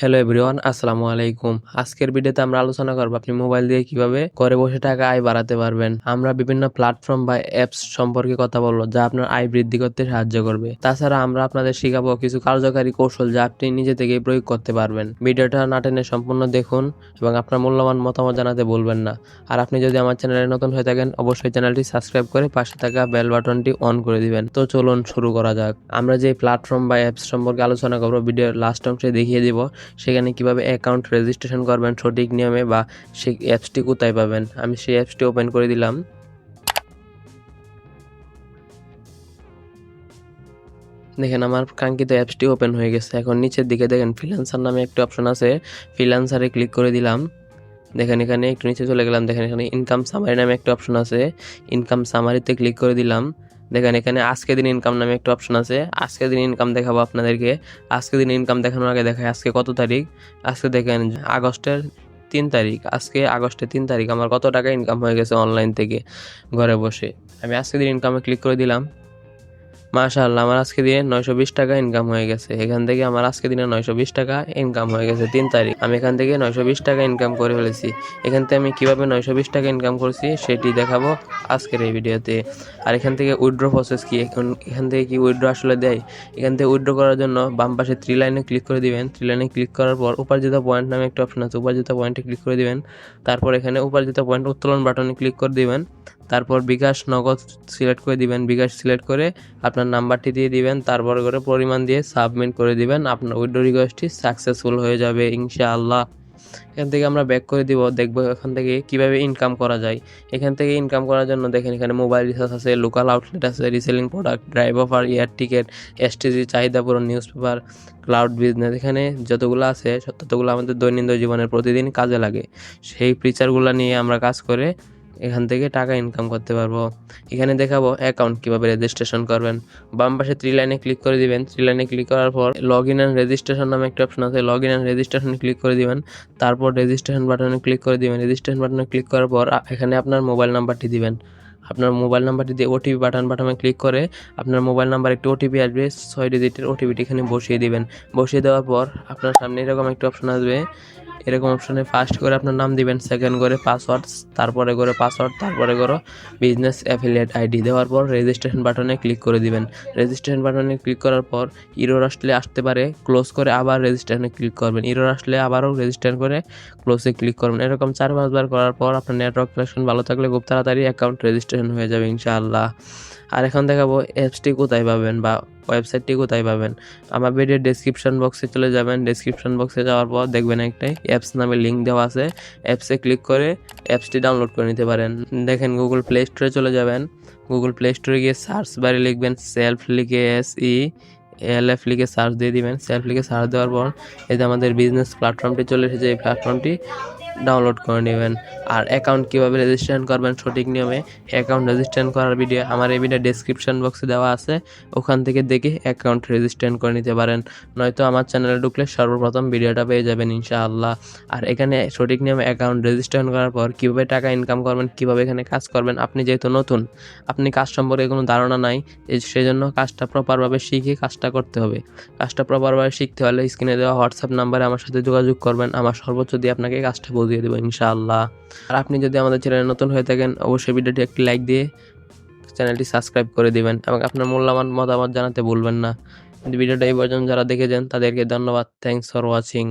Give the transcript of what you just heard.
Hello everyone আসসালামু আলাইকুম। আজকের ভিডিওতে আমরা আলোচনা করব আপনি মোবাইল দিয়ে কীভাবে ঘরে বসে টাকা আয় বাড়াতে পারবেন। আমরা বিভিন্ন প্ল্যাটফর্ম বা অ্যাপস সম্পর্কে কথা বলব যা আপনার আয় বৃদ্ধি করতে সাহায্য করবে। তাছাড়া আমরা আপনাদের শেখাবো কিছু কার্যকারী কৌশল যা আপনি নিজে থেকেই প্রয়োগ করতে পারবেন। ভিডিওটা না টেনে সম্পূর্ণ দেখুন এবং আপনার মূল্যবান মতামত জানাতে ভুলবেন না। আর আপনি যদি আমার চ্যানেলে নতুন হয়ে থাকেন, অবশ্যই চ্যানেলটি সাবস্ক্রাইব করে পাশে থাকা বেল বাটনটি অন করে দিবেন। তো চলুন শুরু করা যাক। আমরা যে প্ল্যাটফর্ম বা অ্যাপস সম্পর্কে আলোচনা করব, ভিডিওর লাস্ট অংশে দেখিয়ে দিব। সেখানে কীভাবে অ্যাকাউন্ট রেজিস্ট্রেশন করবেন, সঠিক নিয়মে বা সেই অ্যাপসটি কোথায় পাবেন? আমি সেই অ্যাপসটি ওপেন করে দিলাম। দেখেন, আমার কাঙ্ক্ষিত অ্যাপসটি ওপেন হয়ে গেছে। এখন নিচের দিকে দেখেন ফ্রিল্যান্সার নামে একটা অপশন আছে। ফ্রিল্যান্সারে ক্লিক করে দিলাম। দেখেন, এখানে একটু নিচে চলে গেলাম। দেখেন, এখানে ইনকাম সামারি নামে একটা অপশন আছে। ইনকাম সামারিতে ক্লিক করে দিলাম। দেখেন, এখানে আজকে দিন ইনকাম নামে একটা অপশন আছে। আজকে দিন ইনকাম দেখাবো আপনাদেরকে। আজকে দিন ইনকাম দেখানোর আগে দেখায় আজকে কত তারিখ? আজকে দেখেন, আগস্টের তিন তারিখ। আজকে আগস্টের তিন তারিখ। আমার কত টাকা ইনকাম হয়ে গেছে অনলাইন থেকে, ঘরে বসে। আমি আজকে দিন ইনকামে ক্লিক করে দিলাম। মাশাআল্লাহ, আমার আজকে দিনে নয়শো বিশ টাকা ইনকাম হয়ে গেছে। এখান থেকে আমার আজকে দিনে নয়শো বিশ টাকা ইনকাম হয়ে গেছে তিন তারিখ। আমি এখান থেকে নয়শো বিশ টাকা ইনকাম করে ফেলেছি। এখান থেকে আমি কীভাবে নয়শো বিশ টাকা ইনকাম করছি সেটি দেখাবো আজকের এই ভিডিওতে। আর এখান থেকে উইথড্র প্রসেস কি? এখন এখান থেকে কি উইথড্র আসলে দেয়? এখান থেকে উইথড্র করার জন্য বাম পাশে থ্রি লাইনে ক্লিক করে দিবেন। থ্রি লাইনে ক্লিক করার পর উপার্জিত পয়েন্ট নামে একটা অপশন আছে, উপার্জিত পয়েন্টে ক্লিক করে দিবেন। তারপর এখানে উপার্জিত পয়েন্ট উত্তোলন বাটনে ক্লিক করে দিবেন। তারপর বিকাশ নগদ সিলেক্ট করে দিবেন। বিকাশ সিলেক্ট করে আপনার নাম্বারটি দিয়ে দিবেন। তারপর করে পরিমাণ দিয়ে সাবমিট করে দিবেন। আপনার উইড্রো রিকোয়েস্টটি সাকসেসফুল হয়ে যাবে ইনশাআল্লাহ। এখান থেকে আমরা ব্যাক করে দিব, দেখব এখান থেকে কীভাবে ইনকাম করা যায়। এখান থেকে ইনকাম করার জন্য দেখেন এখানে মোবাইল রিচার্জ আছে লোকাল আউটলেট আছে reselling product drive offer air ticket STG চাহিদা পূরণ নিউজ পেপার ক্লাউড বিজনেস এখানে যতগুলো আছে, ততগুলো আমাদের দৈনন্দিন জীবনের প্রতিদিন কাজে লাগে। সেই ফিচারগুলো নিয়ে আমরা কাজ করে এখান থেকে টাকা ইনকাম করতে পারব। এখানে দেখাবো অ্যাকাউন্ট কীভাবে রেজিস্ট্রেশন করবেন। বাম পাশে থ্রি লাইনে ক্লিক করে দিবেন। থ্রি লাইনে ক্লিক করার পর লগ ইন অ্যান্ড রেজিস্ট্রেশন নামে একটা অপশন আছে। Log in and registration click করে দিবেন। তারপর রেজিস্ট্রেশন বাটনে ক্লিক করে দিবেন। রেজিস্ট্রেশন বাটনে ক্লিক করার পর এখানে আপনার মোবাইল নাম্বারটি দিবেন। আপনার মোবাইল নাম্বারটি দিয়ে ওটিপি বাটন বাটনে ক্লিক করে আপনার মোবাইল নাম্বার একটি ওটিপি আসবে। ছয় ডিজিটের ওটিপিটি এখানে বসিয়ে দিবেন। বসিয়ে দেওয়ার পর আপনার সামনে এরকম একটা অপশন আসবে। এরকম অপশনে ফার্স্ট করে আপনার নাম দিবেন সেকেন্ড করে পাসওয়ার্ড তারপরে করে পাসওয়ার্ড তারপরে করে বিজনেস অ্যাফিলিয়েট আইডি দেওয়ার পর রেজিস্ট্রেশন বাটনে ক্লিক করে দিবেন। রেজিস্ট্রেশন বাটনে ক্লিক করার পর ইরোর আসলে আসতে পারে ক্লোজ করে আবার রেজিস্ট্রেশনে ক্লিক করবেন। ইরোর আসলে আবারও রেজিস্ট্রেশন করে ক্লোজে ক্লিক করবেন। এরকম চার পাঁচবার করার পর আপনার নেটওয়ার্ক কানেকশন ভালো থাকলে খুব তাড়াতাড়ি অ্যাকাউন্ট রেজিস্ট্রেশন হয়ে যাবে ইনশাআল্লাহ। আর এখন দেখাবো অ্যাপসটি কোথায় পাবেন বা ওয়েবসাইটটি কোথায় পাবেন। আমার ভিডিওর ডেসক্রিপশন বক্সে চলে যাবেন। ডেসক্রিপশন বক্সে যাওয়ার পর দেখবেন একটাই অ্যাপস নামে লিঙ্ক দেওয়া আছে। অ্যাপসে ক্লিক করে অ্যাপসটি ডাউনলোড করে নিতে পারেন। দেখেন গুগল প্লে স্টোরে চলে যাবেন। গুগল প্লে স্টোরে গিয়ে সার্চ বারে লিখবেন সেলফ লিখে এস ই এল এফ লিখে সার্চ দিয়ে দিবেন। সেলফ লিখে সার্চ দেওয়ার পর যে আমাদের বিজনেস প্ল্যাটফর্মটি চলে এসেছে। এই প্ল্যাটফর্মটি ডাউনলোড করে নেবেন। আর অ্যাকাউন্ট কীভাবে রেজিস্ট্রেশন করবেন সঠিক নিয়মে অ্যাকাউন্ট রেজিস্ট্রেশন করার ভিডিও আমার এই ভিডিও ডেসক্রিপশন বক্সে দেওয়া আছে। ওখান থেকে দেখে অ্যাকাউন্ট রেজিস্ট্রেশন করে নিতে পারেন। নয়তো আমার চ্যানেলে ঢুকলে সর্বপ্রথম ভিডিওটা পেয়ে যাবেন ইনশাআল্লাহ। আর এখানে সঠিক নিয়মে অ্যাকাউন্ট রেজিস্ট্রেশন করার পর কীভাবে টাকা ইনকাম করবেন, কীভাবে এখানে কাজ করবেন, আপনি যেহেতু নতুন, আপনি কাজ সম্পর্কে কোনো ধারণা নাই এই- সেজন্য কাজটা প্রপারভাবে শিখে কাজটা করতে হবে। কাজটা প্রপারভাবে শিখতে হলে স্ক্রিনে দেওয়া হোয়াটসঅ্যাপ নাম্বারে আমার সাথে যোগাযোগ করবেন। আমার সর্বোচ্চ দিয়ে আপনাকে কাজটা বুঝিয়ে দেবো ইনশাআল্লাহ। আর আপনি যদি আমাদের চ্যানেলে নতুন হয়ে থাকেন, অবশ্যই ভিডিওটি একটি লাইক দিয়ে চ্যানেলটি সাবস্ক্রাইব করে দিবেন এবং আপনার মূল্যবান মতামত জানাতে ভুলবেন না। ভিডিওটা এই পর্যন্ত যারা দেখেছেন, তাদেরকে ধন্যবাদ। Thanks for watching